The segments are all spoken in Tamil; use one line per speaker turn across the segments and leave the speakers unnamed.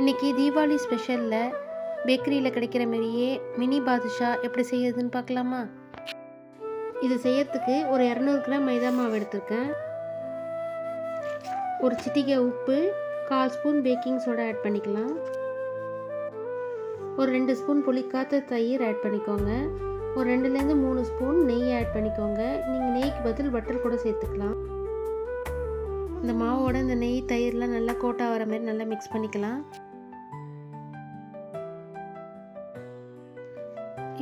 இன்றைக்கி தீபாவளி ஸ்பெஷலில் பேக்கரியில் கிடைக்கிற மாதிரியே மினி பாதுஷா எப்படி செய்யறதுன்னு பார்க்கலாமா? இது செய்யறதுக்கு ஒரு இரநூறு கிராம் மைதா மாவு எடுத்திருக்கேன். ஒரு சிட்டிகை உப்பு கால் ஸ்பூன் பேக்கிங் சோடா ஆட் பண்ணிக்கலாம். ஒரு ரெண்டு ஸ்பூன் புளிக்காத்த தயிர் ஆட் பண்ணிக்கோங்க. ஒரு ரெண்டுலேருந்து மூணு ஸ்பூன் நெய் ஆட் பண்ணிக்கோங்க. நீங்கள் நெய்க்கு பதில் பட்டர் கூட சேர்த்துக்கலாம். இந்த மாவோட இந்த நெய் தயிர்லாம் நல்லா கோட்டாக வர மாதிரி நல்லா மிக்ஸ் பண்ணிக்கலாம்.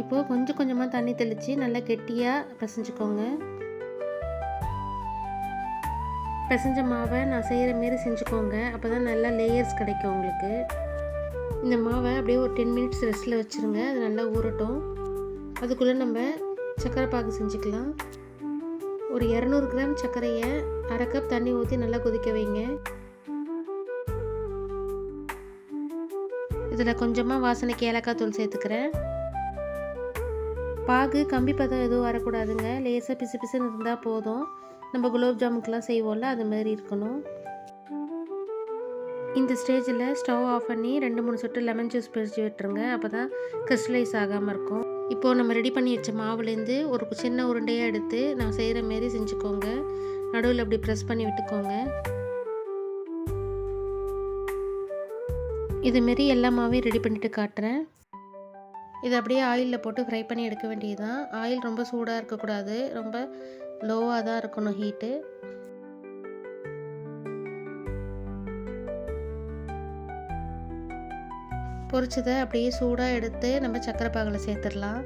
இப்போது கொஞ்சம் கொஞ்சமாக தண்ணி தெளித்து நல்லா கெட்டியாக பிசைஞ்சுக்கோங்க. பிசைஞ்ச மாவை நான் செய்கிற மாரி செஞ்சுக்கோங்க. அப்போ தான் நல்லா லேயர்ஸ் கிடைக்கும் உங்களுக்கு. இந்த மாவை அப்படியே ஒரு டென் மினிட்ஸ் ரெஸ்ட்டில் வச்சுருங்க. அது நல்லா ஊறட்டும். அதுக்குள்ளே நம்ம சக்கரை பாகு செஞ்சுக்கலாம். ஒரு இரநூறு கிராம் சர்க்கரையை அரை கப் தண்ணி ஊற்றி நல்லா கொதிக்க வைங்க. இதில் கொஞ்சமாக வாசனைக்கு ஏலக்காய் தூள் சேர்த்துக்கிறேன். பாகு கம்பி பதம் எதுவும் வரக்கூடாதுங்க. லேசாக பிசு பிசுன்னு இருந்தால் போதும். நம்ம குலோப் ஜாமுக்கெலாம் செய்வோம்ல அது மாதிரி இருக்கணும். இந்த ஸ்டேஜில் ஸ்டவ் ஆஃப் பண்ணி ரெண்டு மூணு சொட்டு லெமன் ஜூஸ் பிரித்து விட்டுருங்க. அப்போ தான் கிறிஸ்டலைஸ் ஆகாமல் இருக்கும். இப்போது நம்ம ரெடி பண்ணி வச்ச மாவுலேருந்து ஒரு சின்ன உருண்டையாக எடுத்து நான் செய்கிற மாரி செஞ்சுக்கோங்க. நடுவில் அப்படி ப்ரெஸ் பண்ணி விட்டுக்கோங்க. இதுமாரி எல்லா மாவையும் ரெடி பண்ணிவிட்டு காட்டுறேன். இதை அப்படியே ஆயிலில் போட்டு ஃப்ரை பண்ணி எடுக்க வேண்டியது தான் ஆயில் ரொம்ப சூடாக இருக்கக்கூடாது. ரொம்ப லோவாக தான் இருக்கணும் ஹீட்டு பொரிச்சதை அப்படியே சூடாக எடுத்து நம்ம சக்கரை பாகில் சேர்த்துடலாம்.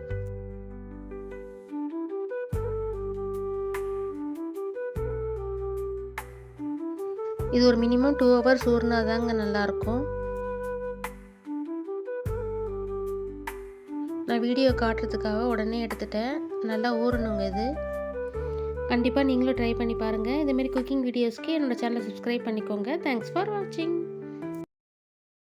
இது ஒரு மினிமம் டூ ஹவர்ஸ் ஊறினா தாங்க நல்லாயிருக்கும். நான் வீடியோ காட்டுறதுக்காக உடனே எடுத்துட்டேன். நல்லா ஊறணுங்க இது. கண்டிப்பாக நீங்களும் ட்ரை பண்ணி பாருங்கள் இதுமாரி குக்கிங் வீடியோஸ்க்கு என்னோடய சேனலை சப்ஸ்கிரைப் பண்ணிக்கோங்க. தேங்க்ஸ் ஃபார் வாட்சிங்